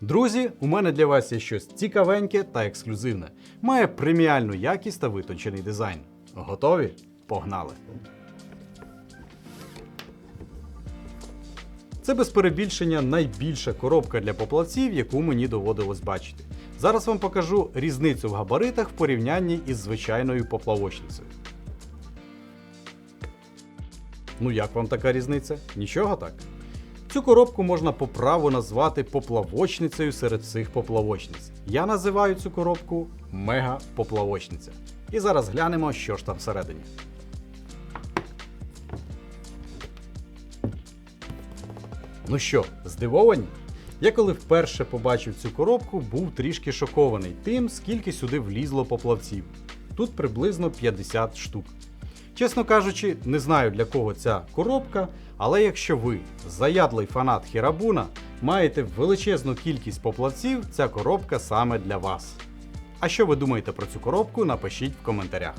Друзі, у мене для вас є щось цікавеньке та ексклюзивне. Має преміальну якість та витончений дизайн. Готові? Погнали! Це без перебільшення найбільша коробка для поплавців, яку мені доводилось бачити. Зараз вам покажу різницю в габаритах в порівнянні із звичайною поплавочницею. Ну як вам така різниця? Нічого так? Цю коробку можна по праву назвати поплавочницею серед всіх поплавочниць. Я називаю цю коробку мега-поплавочниця. І зараз глянемо, що ж там всередині. Ну що, здивовані? Я коли вперше побачив цю коробку, був трішки шокований тим, скільки сюди влізло поплавців. Тут приблизно 50 штук. Чесно кажучи, не знаю для кого ця коробка, але якщо ви заядлий фанат Хірабуна, маєте величезну кількість поплавців, ця коробка саме для вас. А що ви думаєте про цю коробку, напишіть в коментарях.